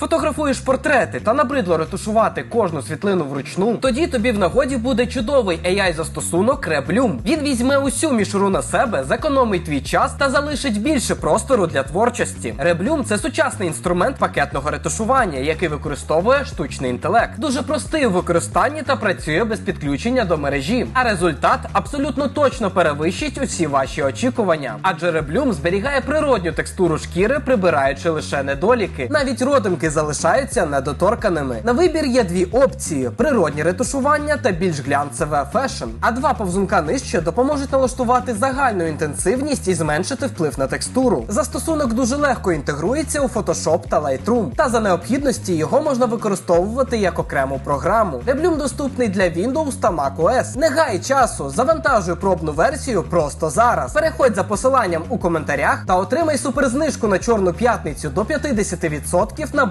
Фотографуєш портрети та набридло ретушувати кожну світлину вручну. Тоді тобі в нагоді буде чудовий AI застосунок Reblum. Він візьме усю мішуру на себе, зекономить твій час та залишить більше простору для творчості. Reblum – це сучасний інструмент пакетного ретушування, який використовує штучний інтелект. Дуже простий у використанні та працює без підключення до мережі. А результат абсолютно точно перевищить усі ваші очікування. Адже Reblum зберігає природню текстуру шкіри, прибираючи лише недоліки. Навіть родимки залишаються недоторканими. На вибір є дві опції: природні ретушування та більш глянцеве фешн. А два повзунка нижче допоможуть налаштувати загальну інтенсивність і зменшити вплив на текстуру. Застосунок дуже легко інтегрується у Photoshop та Lightroom, та за необхідності його можна використовувати як окрему програму. Reblum доступний для Windows та macOS. Не гай часу, завантажуй пробну версію просто зараз. Переходь за посиланням у коментарях та отримай суперзнижку на чорну п'ятницю до 50% на